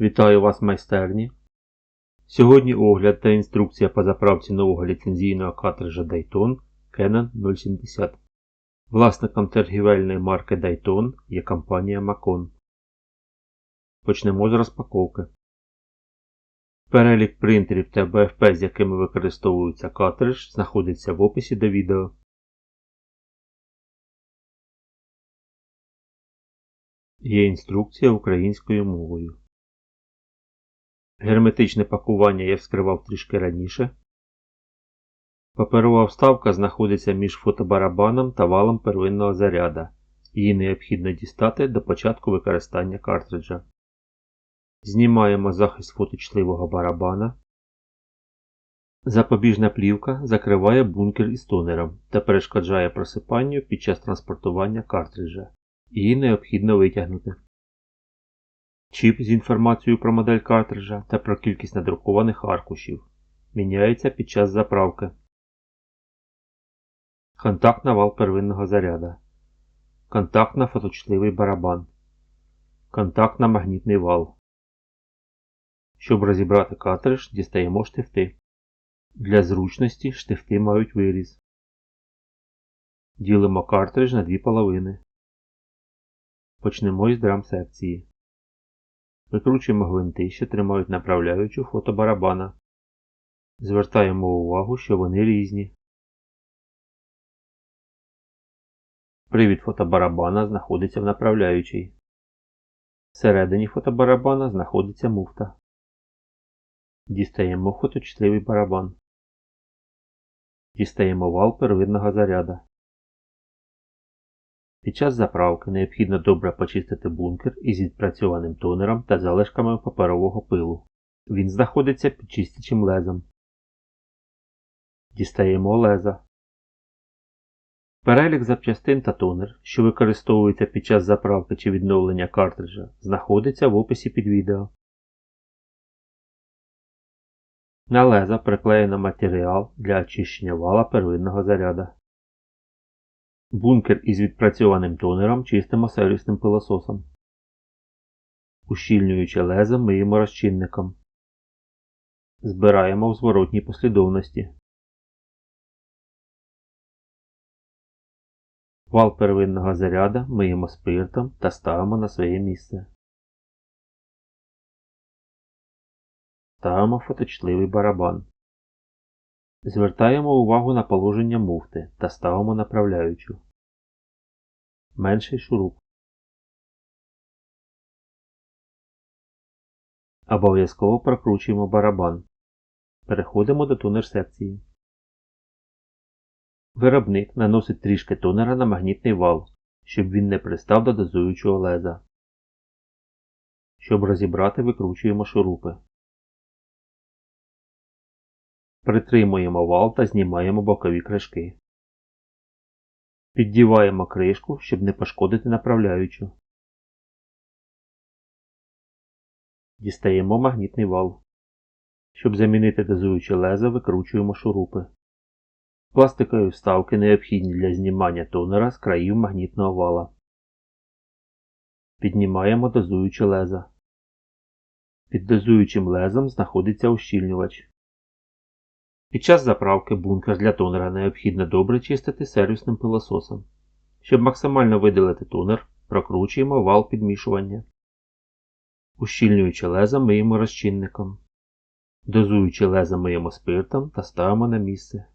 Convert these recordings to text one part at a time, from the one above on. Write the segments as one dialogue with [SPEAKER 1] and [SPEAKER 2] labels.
[SPEAKER 1] Вітаю вас майстерні. Сьогодні огляд та інструкція по заправці нового ліцензійного картриджа Dayton Canon 070. Власником торгівельної марки Dayton є компанія Macon. Почнемо з розпаковки. Перелік принтерів та БФП, з якими використовується картридж, знаходиться в описі до відео. Є інструкція українською мовою. Герметичне пакування я вскривав трішки раніше. Паперова вставка знаходиться між фотобарабаном та валом первинного заряда. Її необхідно дістати до початку використання картриджа. Знімаємо захист фоточутливого барабана. Запобіжна плівка закриває бункер із тонером та перешкоджає просипанню під час транспортування картриджа. Її необхідно витягнути. Чіп з інформацією про модель картриджа та про кількість надрукованих аркушів. Міняється під час заправки. Контакт на вал первинного заряда. Контакт на фоточутливий барабан. Контакт на магнітний вал. Щоб розібрати картридж, дістаємо штифти. Для зручності штифти мають виріз. Ділимо картридж на дві половини. Почнемо із драм секції. Викручуємо гвинти, що тримають направляючу фотобарабана. Звертаємо увагу, що вони різні. Привід фотобарабана знаходиться в направляючій. Всередині фотобарабана знаходиться муфта. Дістаємо фоточутливий барабан. Дістаємо вал первинного заряда. Під час заправки необхідно добре почистити бункер із відпрацьованим тонером та залишками паперового пилу. Він знаходиться під чистячим лезом. Дістаємо леза. Перелік запчастин та тонер, що використовуються під час заправки чи відновлення картриджа, знаходиться в описі під відео. На леза приклеєно матеріал для очищення вала первинного заряда. Бункер із відпрацьованим тонером чистимо сервісним пилососом. Ущільнюючи лезо миємо розчинником. Збираємо в зворотній послідовності. Вал первинного заряда миємо спиртом та ставимо на своє місце. Ставимо фоточутливий барабан. Звертаємо увагу на положення муфти та ставимо направляючу. Менший шуруп. Обов'язково прокручуємо барабан. Переходимо до тонер секції. Виробник наносить трішки тонера на магнітний вал, щоб він не пристав до дозуючого леза. Щоб розібрати, викручуємо шурупи. Притримуємо вал та знімаємо бокові кришки. Піддіваємо кришку, щоб не пошкодити направляючу. Дістаємо магнітний вал. Щоб замінити дозуюче лезо, викручуємо шурупи. Пластикові вставки необхідні для знімання тонера з країв магнітного вала. Піднімаємо дозуюче лезо. Під дозуючим лезом знаходиться ущільнювач. Під час заправки бункер для тонера необхідно добре чистити сервісним пилососом. Щоб максимально видалити тонер, прокручуємо вал підмішування. Ущільнюючи лезо миємо розчинником. Дозуючи лезо миємо спиртом та ставимо на місце.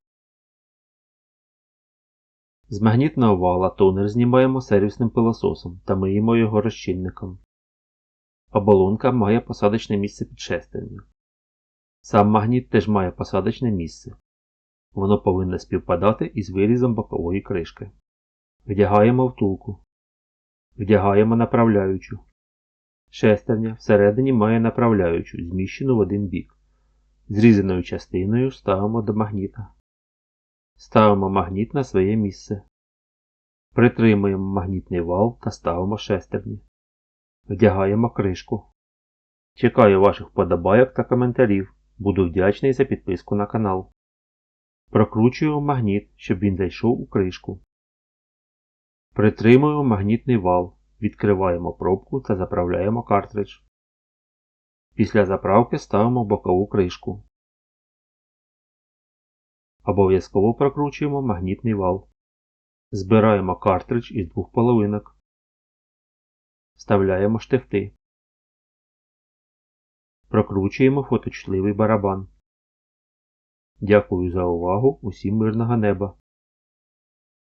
[SPEAKER 1] З магнітного вала тонер знімаємо сервісним пилососом та миємо його розчинником. Оболонка має посадочне місце під шестерню. Сам магніт теж має посадочне місце. Воно повинно співпадати із вирізом бокової кришки. Вдягаємо втулку. Вдягаємо направляючу. Шестерня всередині має направляючу, зміщену в один бік. Зрізаною частиною ставимо до магніта. Ставимо магніт на своє місце. Притримуємо магнітний вал та ставимо шестерні. Вдягаємо кришку. Чекаю ваших вподобайок та коментарів. Буду вдячний за підписку на канал. Прокручуємо магніт, щоб він зайшов у кришку. Притримуємо магнітний вал, відкриваємо пробку та заправляємо картридж. Після заправки ставимо бокову кришку. Обов'язково прокручуємо магнітний вал. Збираємо картридж із двох половинок. Вставляємо штифти. Прокручуємо фоточливий барабан. Дякую за увагу. Усім мирного неба!